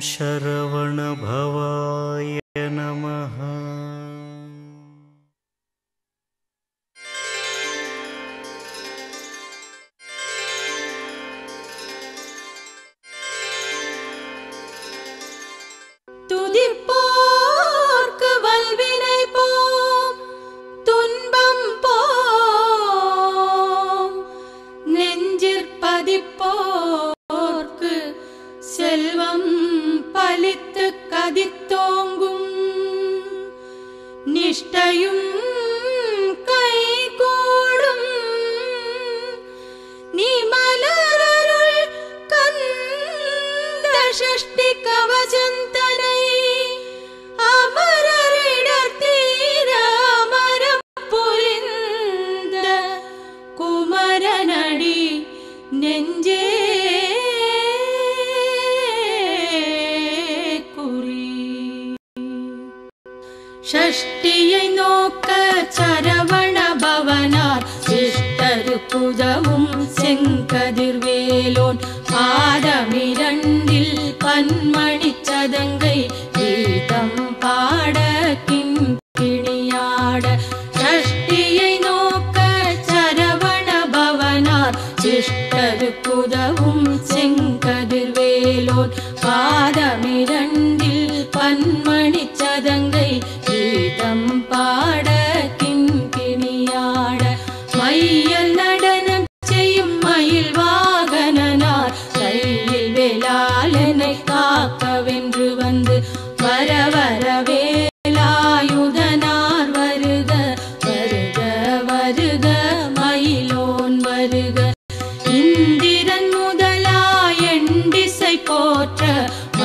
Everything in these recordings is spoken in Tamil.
शरवणभवाय नमः।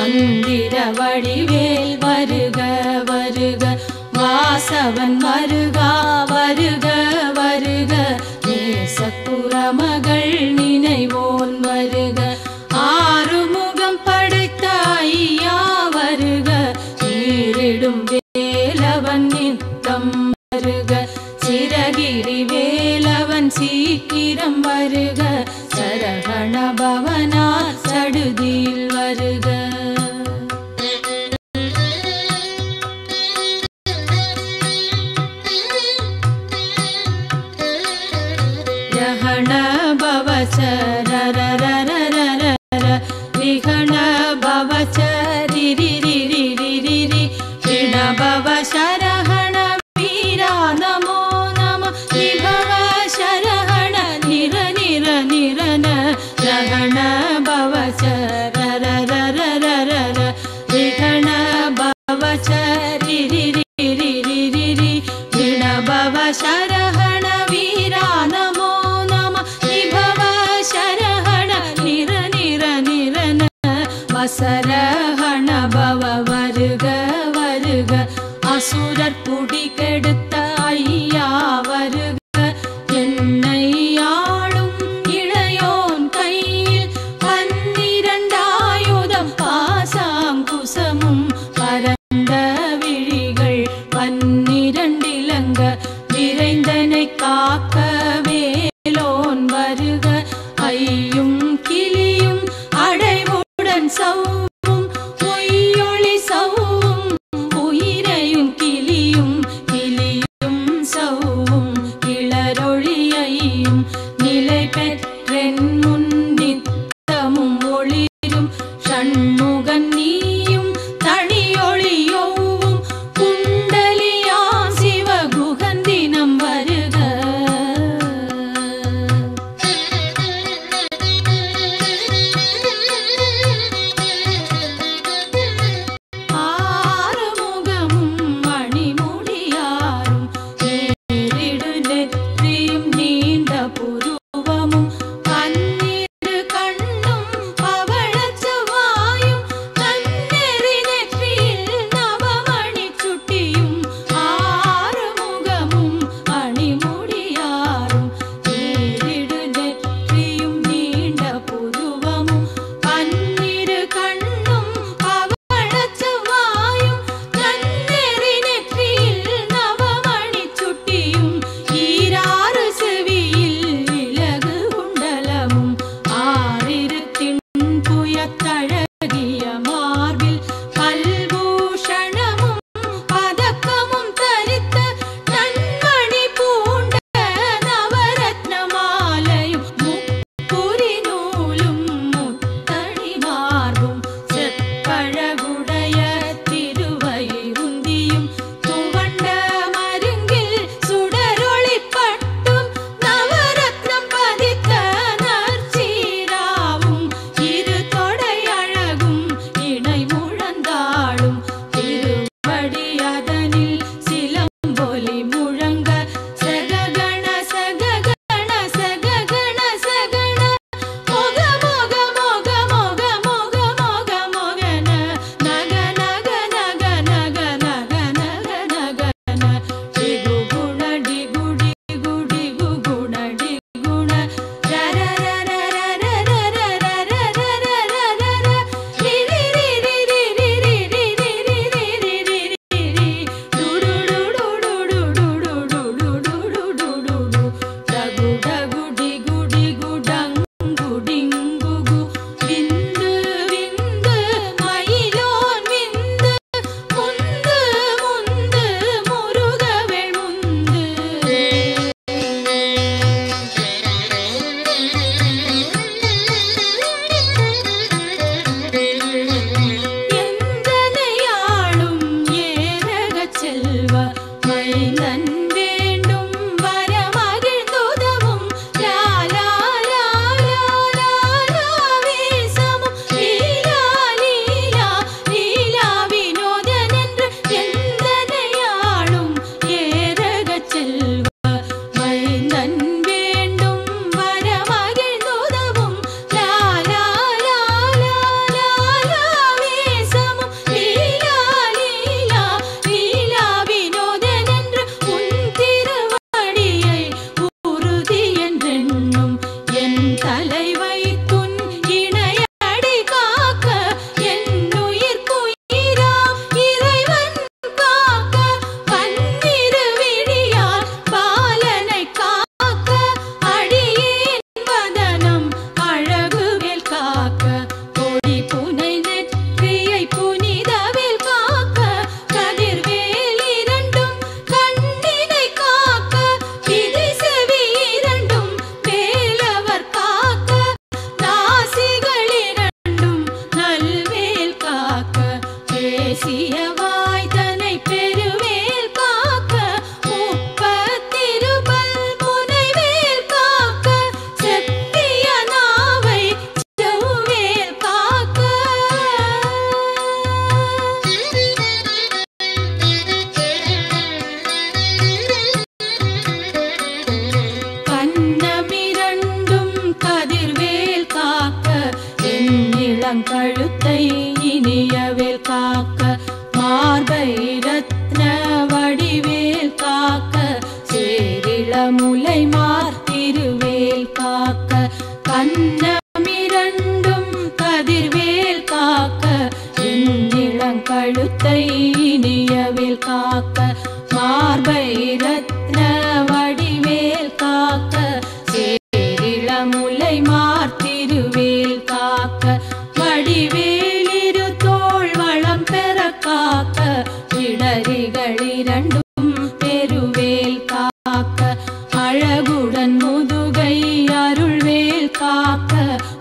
மந்திர வடிவேல் வருக வருக. வாசவன் வருகா வருக வருக. நேசப்புற மகள்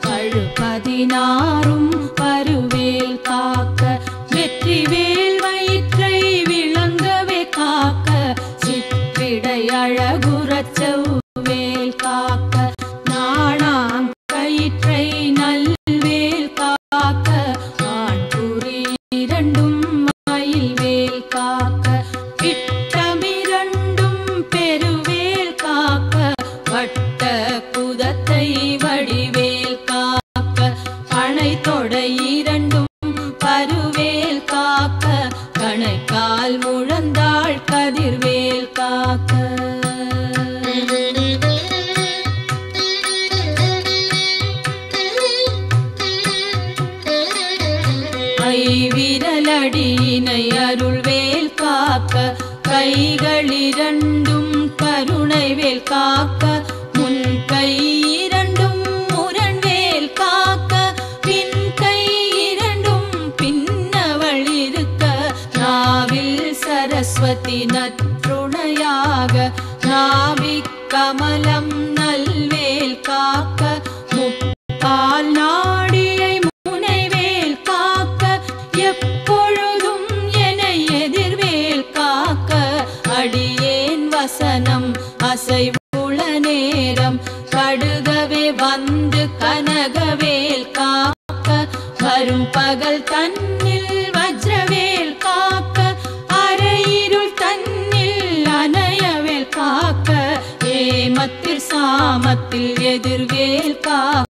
பழுபதினாரும் பருவேல் தா ஓசை உள நேரம் கடுகவே வந்து கனகவேல் காக்க வரும் பகல் தன்னில் வஜ்ரவேல் காக்க அரையிருள் தன்னில் அணையவேல் காக்க ஏமத்தில் சாமத்தில் எதிர்வேல் காக்க.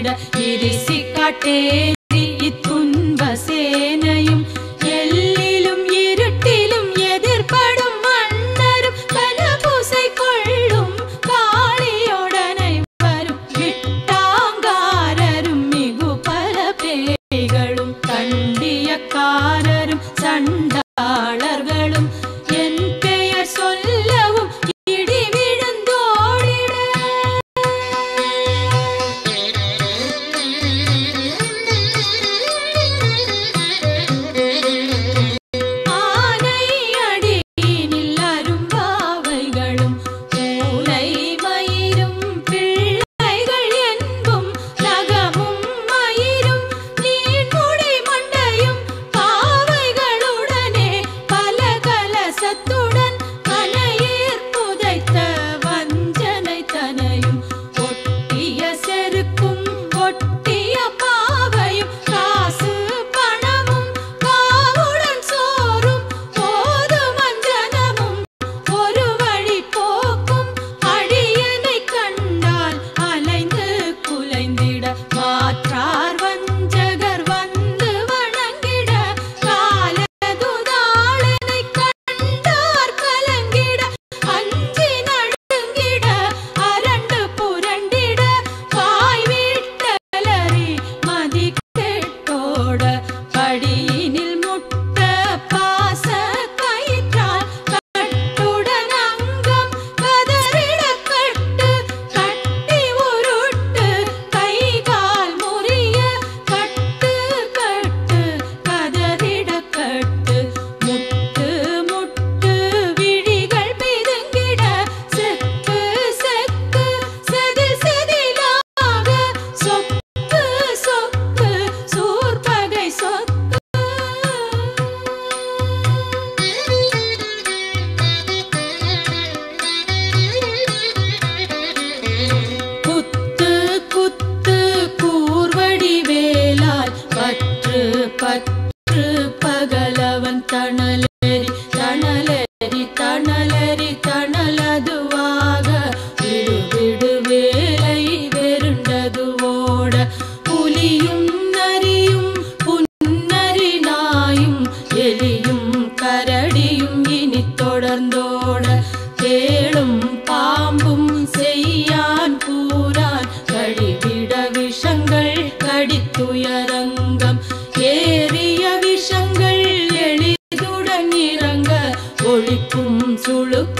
விட எரிசி காட்டே சதுரங்கம் ஏறிய விஷங்கள் எளிதுடன் இறங்க ஒழிக்கும் சுழுக்கும்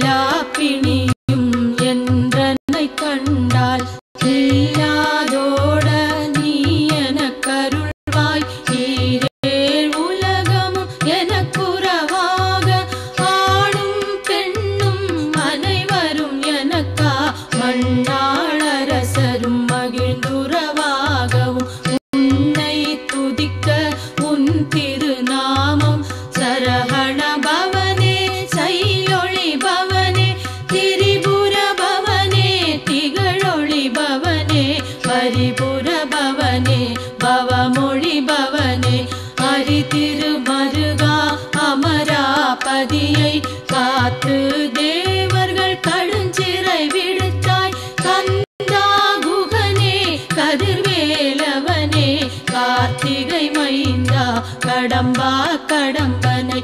കല്ലാപ്പിണി பவமொழி பவனே ஹரி திருமருகா அமராபதியை காத்து தேவர்கள் கடுஞ்சிறை விடுத்தாய். கந்தா குகனே கதிர்வேலவனே கார்த்திகை மைந்தா கடம்பா கடம்பனை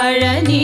பழனி